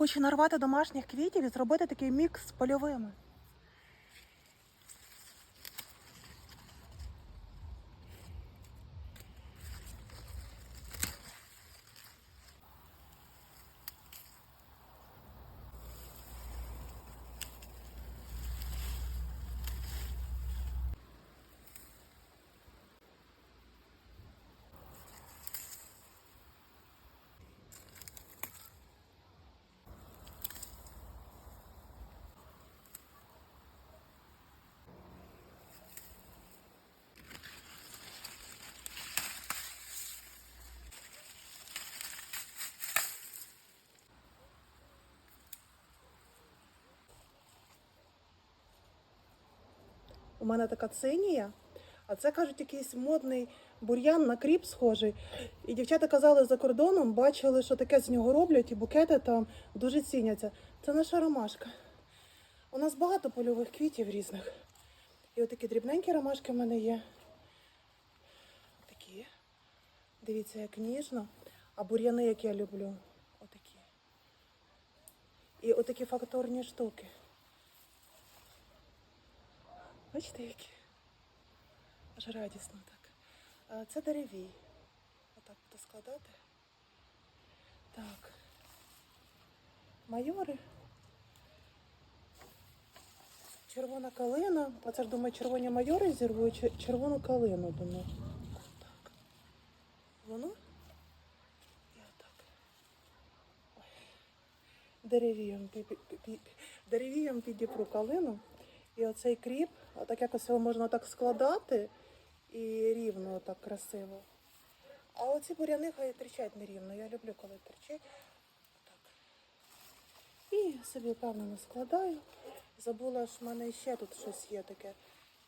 Хочу нарвати домашніх квітів і зробити такий мікс з польовими. Мене така цинія, а це кажуть, якийсь модний бур'ян на кріп схожий. І дівчата казали за кордоном, бачили, що таке з нього роблять, і букети там дуже ціняться. Це наша ромашка. У нас багато польових квітів різних. І отакі дрібненькі ромашки в мене є. Такі. Дивіться, як ніжно. А бур'яни, як я люблю. Отакі. І отакі факторні штуки. Бачите, які? Аж радісно так. Це деревій. Отак буду складати. Так. Майори. Червона калина. Оце ж думаю, червоні майори зірву, червону калину, думаю. Так. Воно. І отак. Деревієм, деревієм підіпру калину. І оцей кріп, так якось його можна так складати і рівно так красиво. А оці буряни хай тричать нерівно. Я люблю, коли тричать. Так. І собі впевнено складаю. Забула, що в мене ще тут щось є таке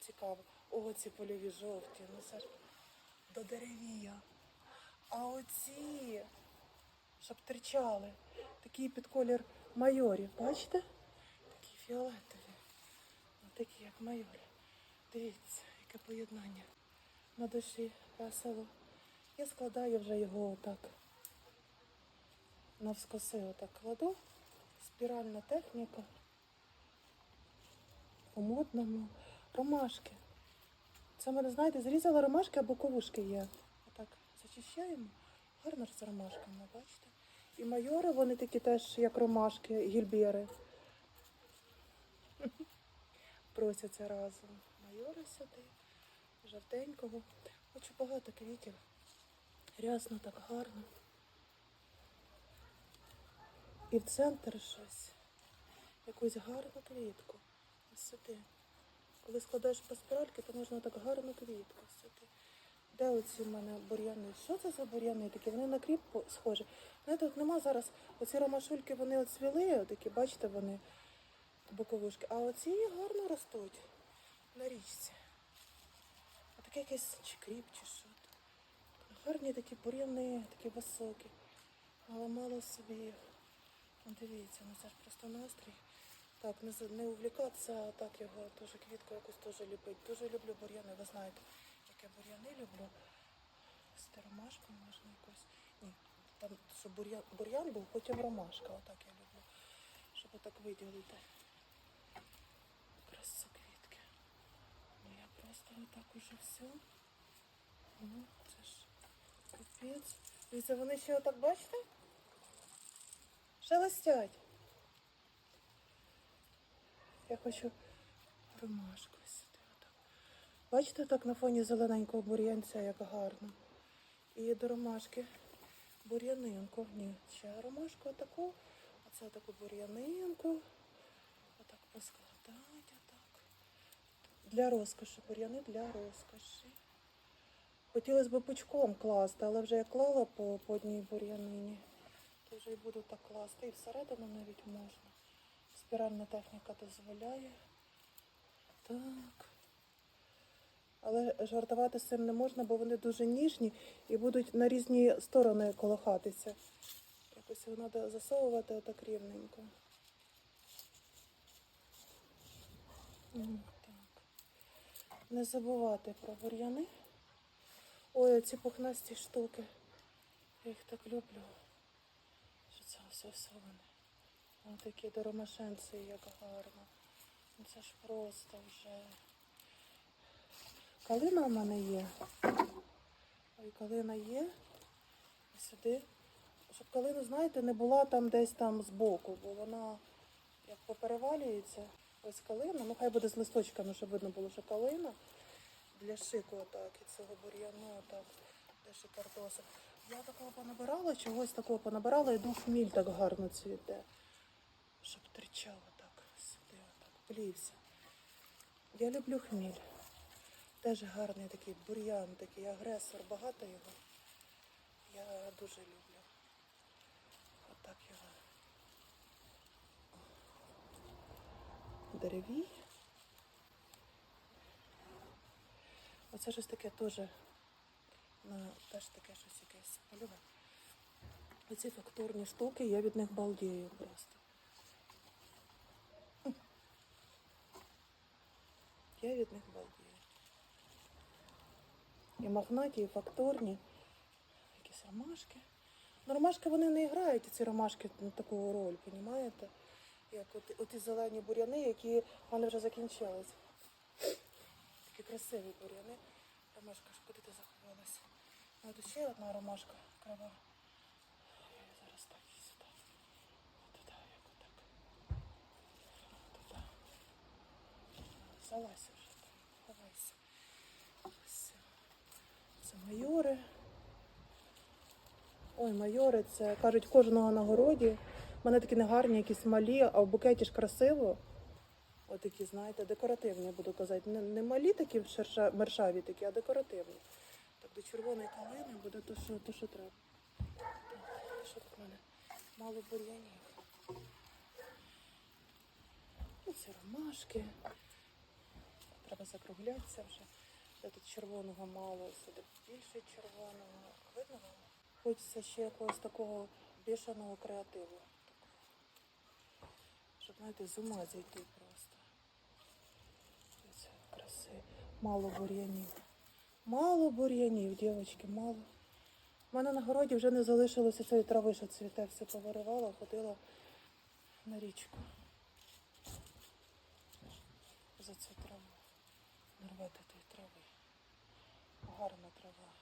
цікаве. О, ці польові жовті. Ну це ж до деревія. А оці, щоб тричали, такі під колір майорів. Бачите? Такі фіолетові. Такі, як майор. Дивіться, яке поєднання. На душі весело. Я складаю вже його отак. Навскоси отак кладу. Спіральна техніка. По модному. Ромашки. Це мене, знаєте, зрізала ромашки, а боковушки є. Отак зачищаємо. Гарно з ромашками, бачите? І майори, вони такі теж, як ромашки, гільбєри. Просяться разом. Майори сюди, жовтенького. Хочу багато квітів. Рясно так гарно. І в центр щось. Якусь гарну квітку. Ось сюди. Коли складаєш по спіральки, то можна так гарну квітку сюди. Де оці в мене бур'яни? Що це за бур'яни такі? Вони на кріп схожі. Знаєте, от нема зараз. Оці ромашульки, вони оцвіли, такі, бачите, вони боковушки. А оці гарно ростуть на річці. А таке якесь чи кріп, чи що. Гарні такі бур'яни, такі високі. Але мало собі їх. Дивіться, ну це ж просто настрій. Так, не, не увлікатися, а так його теж квітку якусь теж любить. Дуже люблю бур'яни, ви знаєте, як я бур'яни люблю. З ромашкою можна якось. Ні, там, щоб бур'ян, бур'ян був, потім ромашка. Отак я люблю. Щоб отак виділити. Красу квітки. Ну просто отак уже все. Ну, це ж капець. Дивіться, вони ще отак бачите? Шелестять. Я хочу ромашку сюди. Отак. Бачите, так на фоні зелененького бур'янця, як гарно. І до ромашки бур'янинку. Ні, ще ромашку отаку. А це таку бур'янинку. Отак отак. Для розкоші, бур'яни для розкоші. Хотілося б пучком класти, але вже я клала по, по одній бур'янині, то вже й буду так класти. І всередину навіть можна. Спіральна техніка дозволяє. Так. Але жартувати з цим не можна, бо вони дуже ніжні і будуть на різні сторони колохатися. Якось його треба засовувати отак рівненько. Не забувати про бур'яни. Ой, ці пухнасті штуки. Я їх так люблю. Що це все вони. Ось такі доромашенці, як гарно. Ну, Це ж просто вже. Калина в мене є. Ой, калина є. І Сюди. Щоб калина, знаєте, не була там десь там збоку, бо вона як поперевалюється. Ось калина, ну хай буде з листочками, щоб видно було, що калина. Для шику отак, і цього бур'яну, отак, для шикардоса. Я такого понабирала, чогось такого понабирала, і дух хміль так гарно цвіте. Щоб тричало так сюди, отак, плівся. Я люблю хміль. Теж гарний такий бур'ян, такий агресор, багато його. Я дуже люблю. Отак його. Деревій. Оце щось таке теж, на, теж таке щось якесь польове. Оці фактурні штуки, я від них балдію просто. Я від них балдію. І магнаті, і факторні, якісь ромашки. Ну, ромашки вони не грають, ці ромашки ну, таку роль, розумієте? Як от, оті зелені буряни, які в мене вже закінчились. Такі красиві буряни. Ромашка, ж куди ти заховалася? Тут ще одна ромашка крава. Я зараз так і сюди. Туди, вже там, ховайся. Ось. Це майори. Ой, майори, це кажуть кожного на городі. Мене такі негарні, якісь малі, а в букеті ж красиво. Отакі, знаєте, декоративні, буду казати. Не, не малі такі мершаві такі, а декоративні. Так, до червоної калини буде то, що, то, що треба. Що тут в мене? Мало бур'янів. Це ромашки. Треба закруглятися вже. Де тут червоного мало, сюди більше червоного. Видно? Хочеться ще якогось такого бішаного креативу. Знаєте, з ума зійти просто. Ось краси. Мало бур'янів. Мало бур'янів, дівчатки, мало. У мене на городі вже не залишилося цієї трави, що цвіте, все повиривала, ходила на річку. За цю траву. Нарвати тої трави. Гарна трава.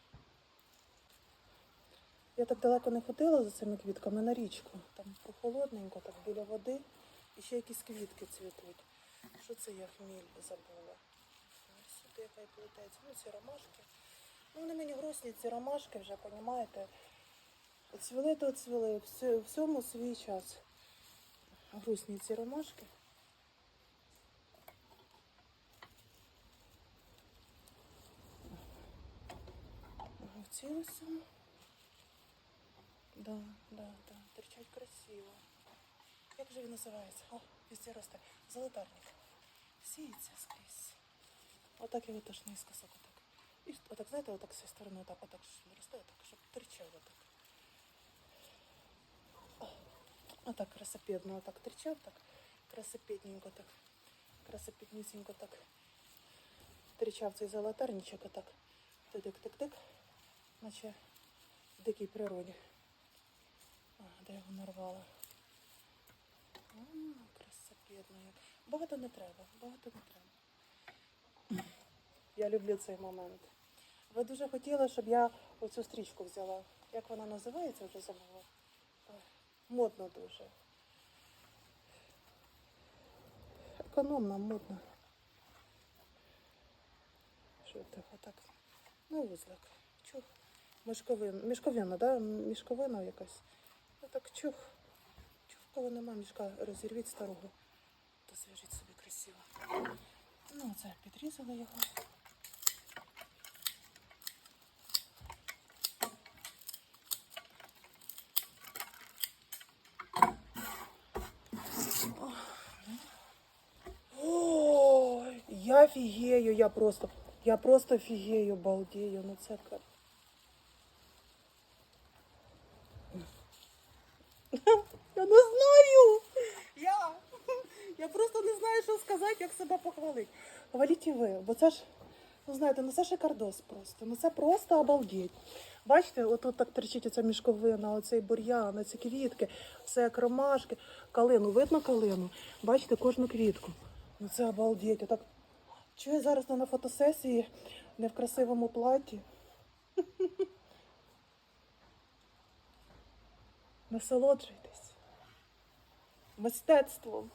Я так далеко не ходила за цими квітками на річку. Там прохолодненько, так біля води. І ще якісь квітки цвітуть. Що це я хміль забула? Сюди хай плететься. Ну, ці ромашки. Ну, вони мені грустні, ці ромашки вже, розумієте? Цвіли то цвіли. Всьому свій час. Грустні ці ромашки. Вцілися. Да, да, да. Торчать красиво. Як же він називається? О, везде росте. Золотарник. Сіється скрізь. Отак його теж наискосок отак. І отак, знаєте, отак з сторони, отак, отак росте, отак, щоб торчав отак. О, Отак красопедно, отак торчав, так красопедненько так. Красопеднісінько так. Торчав цей золотарничок отак. Тик-тик-тик-тик. Наче в дикій природі. А, де його нарвала? А, красопедно. Багато не треба, багато не треба. Я люблю цей момент. Ви дуже хотіли, щоб я оцю стрічку взяла. Як вона називається, вже забула. Модно дуже. Економно, модно. Що так, отак? Ну, вузлик. Чух. Мішковина. Мішковина, да? Мішковина якась. Ну так чух. Коли нема мішка, розірвіть старого. То зв'яжіть собі красиво. Ну, це підрізали його. Я фігею, я просто, я просто фігею, балдею. Ну це кап. Я не знаю. Я, як себе похвалити. Хваліть і ви, бо це ж, Ну, знаєте, ну це шикардос просто. Ну це просто обалдеть. Бачите, отут так тричить оця мішковина, оцей бур'ян, оці квітки, все як ромашки. Калину, видно калину? Бачите, кожну квітку. Ну це обалдеть. Отак. Чого я зараз на фотосесії, не в красивому платі? Насолоджуйтесь мистецтвом.